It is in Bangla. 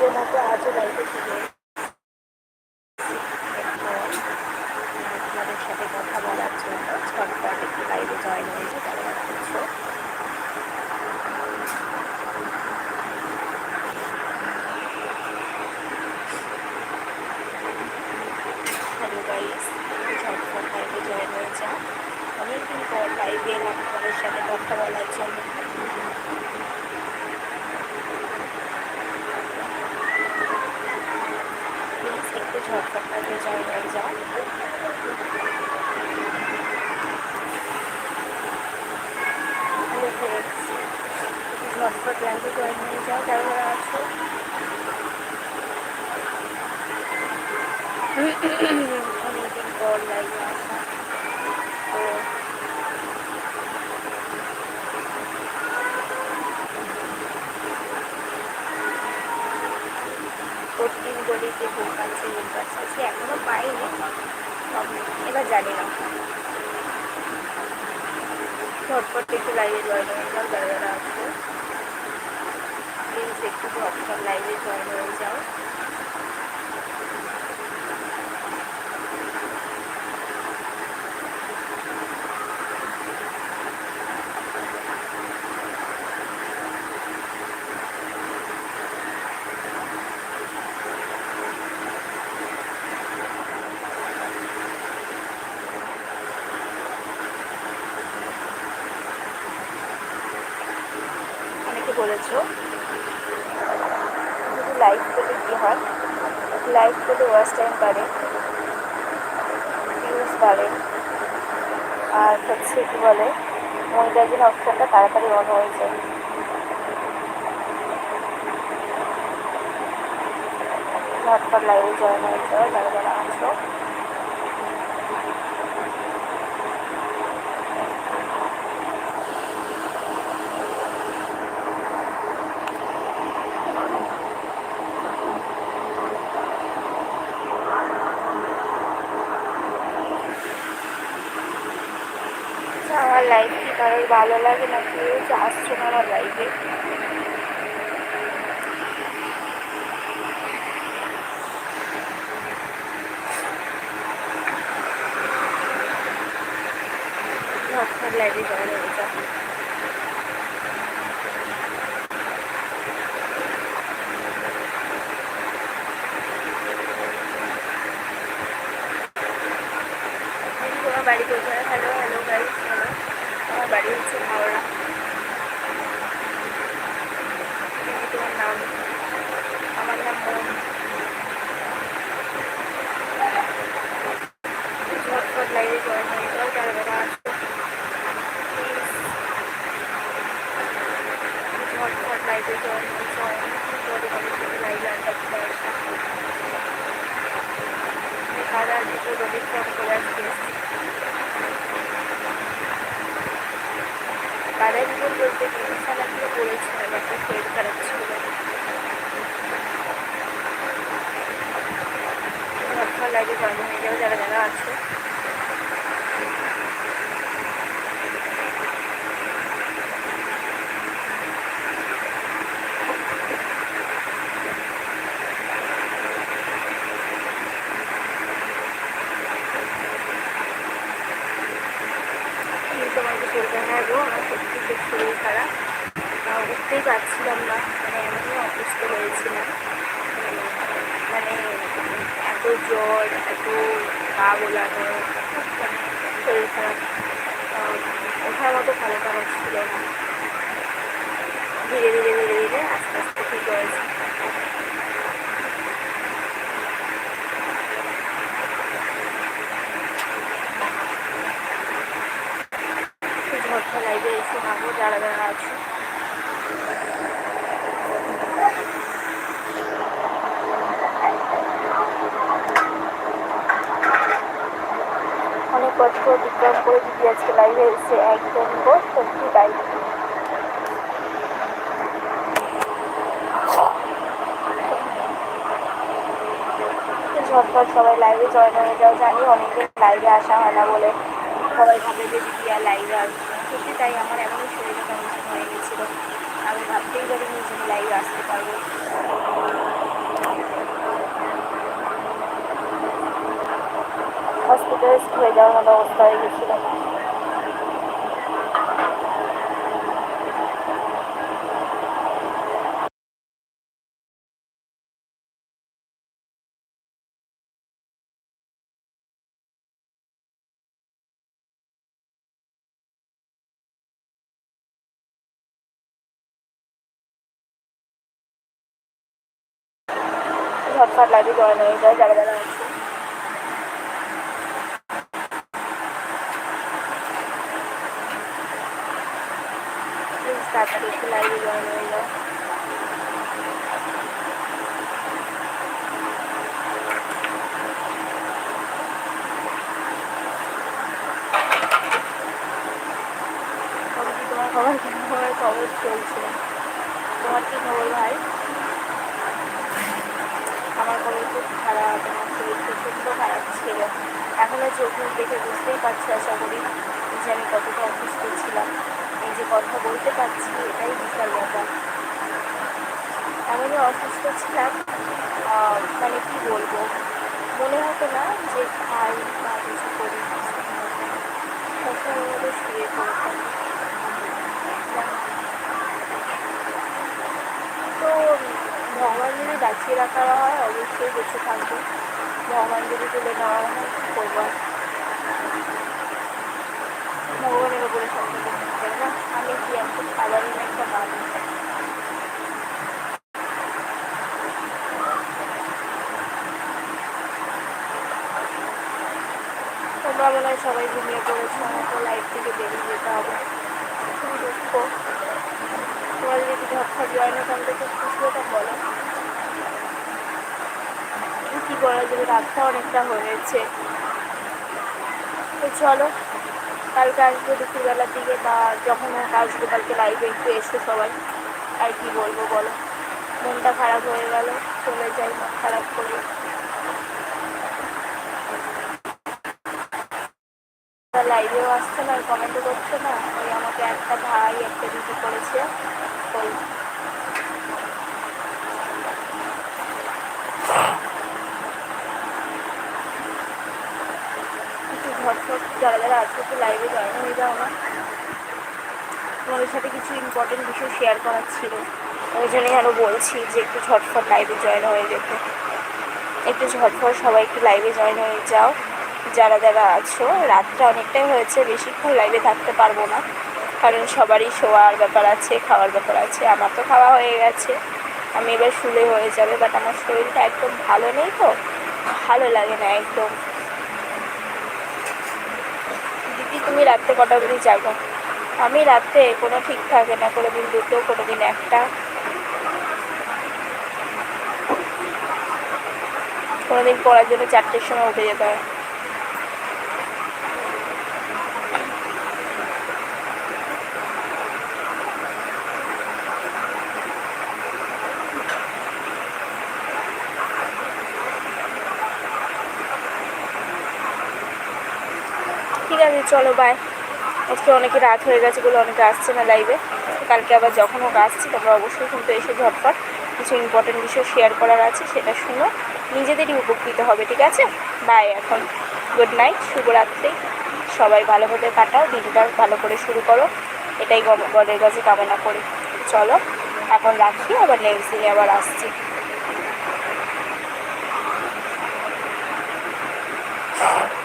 রোজের মতো আজও বাড়িতে ফিরে তোমাদের সাথে কথা বলার জন্য ঝটপট একটু লাইভে জয়েন হয়েছে তারা করছ হ্যালো গাইস ঝটপট লাইভে জয়েন হয়ে যাও অনেকদিন পর লাইভে এলাম তোমাদের সাথে কথা বলার জন্য প্লিজ একটু ঝটপট লাইভে জয়েন হয়ে যাও হ্যালো ফ্রেন্ডস ঝটপট লাইভে জয়েন হয়ে যাও যারা যারা আছো অনেকদিন পর লাইভে আসা তো প্রতিদিন বুক আছে বুক আছে সে এখনও পাইনি। এবার জানি না। ঝটপট একটু লাইভে জয়েন হয়ে যাও, যারা যারা আছো। প্লিজ একটু ঝটপট লাইভে জয়েন হয়ে যাও। বলেছ যদি লাইভ করলে কী হয়? লাইভ করলে ওয়াচ টাইম বাড়ে ভিউজ বাড়ে, আর হচ্ছে কী বলে মনিটাইজের অপশানটা তাড়াতাড়ি অন হয়ে যায়। ঝটপট লাইভে জয়েন হয়ে যাও যারা যারা আছো কি কারোর ভালো লাগে না যে আসছো না আমার লাইফে ঝটপট লাইভে জয়েন হয়ে বাড়ি কোথায় হ্যালো হ্যালো গাইস হ্যালো আমার বাড়ি হচ্ছে হাওড়া তুমি তোমার নাম আমার নাম মন ঝটপট লাইভে জয়েন হয়ে যাও যারা যারা আসো ঝটপট লাইভে জয়েন হয়ে যাও পরে তোমাদের সাথে লাইভে আড্ডা দিতে আসা আমি খাওয়া দুটো রোগীর ফোন করে আজকে এসেছি জীবন বলতে খেলাধুলো করেছিলাম একটা শরীর খারাপ ছিল ঝটপট লাইভে জয়েন হয়ে যাও যারা যারা আছে কিন্তু আমাকে শরীরটা হ্যাঁ গো আমার সত্যি খুব শরীর খারাপ উঠতেই পারছিলাম না। মানে এমনই অসুস্থ হয়েছিলাম। মানে এত জ্বর, এত গা গোলানো মানে শরীর খারাপ। ওঠার মতো ক্ষমতা আমার ছিল না। ধীরে ধীরে ধীরে ধীরে আস্তে আস্তে ঠিক হয়েছে ঝটকা লাইভে এসে নামো যারা যারা আছে অনেক কষ্ট অতিক্রম করে দিদি আজকে লাইভে এসে একদম গো সত্যি তাই ঝটপট সবাই লাইভে জয়েন হয়ে যাও। জানি অনেকদিন লাইভে আসা হয় না বলে সবাই ভাবে যে দিদি আর লাইভে আসবে। সত্যি তাই আমার এমনই শরীরে কন্ডিশন হয়ে গেছিল। আমি ভাবতেই পারিনি যে লাইভে আসতে পারব। প্যারালাইজড হয়ে যাওয়ার মতো অবস্থা হয়ে গেছিল ঝটফট লাগে জয়েন হয়ে যায় যারা যারা আছে প্লিজ তাড়াতাড়ি একটু লাইভে জয়েন হয়ে যাও। তবে তোমার খবর খবর খবর চলছে। তোমার কি খবর ভাই? আমার খবর খুব খারাপ, আমার শরীর প্রচণ্ড খারাপ ছিল। এখনও চোখ দেখে বুঝতেই পারছি, আশা করি যে আমি কতটা অসুস্থ ছিলাম। যে কথা বলতে পারছি, এটাই বিশাল ব্যাপার। এমনই অসুস্থ ছিলাম মানে কি বলব? মনে হতো না যে খাই বা কিছু করি শুয়ে তো ভগবান যদি বাঁচিয়ে রাখা হয়, অবশ্যই বেঁচে থাকব। ভগবান যদি তুলে নেওয়া হয় করব? ভগবানের সবাই ঘুমিয়ে পড়েছো আমাকে লাইফ থেকে বেরিয়ে যেতে হবে খুবই দুঃখ তোমরা যদি ঝটফট জয়েন হতাম তো খুব খুশি হতাম বলো কী করা যাবে রাতটা অনেকটা হয়েছে তো চলো কালকে আসব দুপুরবেলার দিকে বা যখন হোক আসব কালকে লাইভে একটু এসো সবাই। আর কি বলব বলো? মনটা খারাপ হয়ে গেল, চলে যাই, মন খারাপ করে। লাইভেও আসছে না কমেন্টও করছে না। ওই আমাকে একটা ভাই একটা দিদি করেছে। ওই ঝটফট যারা যারা আছে একটু লাইভে জয়েন হয়ে যাও না। তোমাদের সাথে কিছু ইম্পর্টেন্ট বিষয় শেয়ার করার ছিল। ওই জন্যই আরও বলছি যে একটু ঝটফট লাইভে জয়েন হয়ে যেতে। একটু ঝটফট সবাই একটু লাইভে জয়েন হয়ে যাও। যারা যারা আছো, রাতটা অনেকটাই হয়েছে, বেশিক্ষণ লাইভে থাকতে পারব না। কারণ সবারই শোয়ার ব্যাপার আছে, খাওয়ার ব্যাপার আছে। আমার তো খাওয়া হয়ে গেছে। আমি এবার শুলে হয়ে যাবে বাট আমার শরীরটা একদম ভালো নেই তো। ভালো লাগে না একদম দিদি তুমি রাত্রে কটা অবধি জাগো? আমি রাত্রে কোনো ঠিক থাকে না কোনো দিন দুটো কোনো দিন একটা। কোনো দিন পড়ার জন্য চারটের সময় উঠে যেতে হয়। যাবে চলো বাই আজকে অনেকে রাত হয়ে গেছে বলে অনেকে আসছে না লাইভে কালকে আবার যখন হোক আসছি, তোমরা অবশ্যই কিন্তু এসে ঝটপট। কিছু ইম্পর্টেন্ট বিষয় শেয়ার করার আছে, সেটা শুনো। নিজেদেরই উপকৃত হবে, ঠিক আছে? বাই এখন। গুড নাইট শুভরাত্রি। সবাই ভালোভাবে কাটাও দিনটা ভালো করে শুরু করো। এটাই গদের কাছে কামনা করি। চলো, এখন রাখি, আবার নেক্সট দিনে আবার আসছি। Thank you.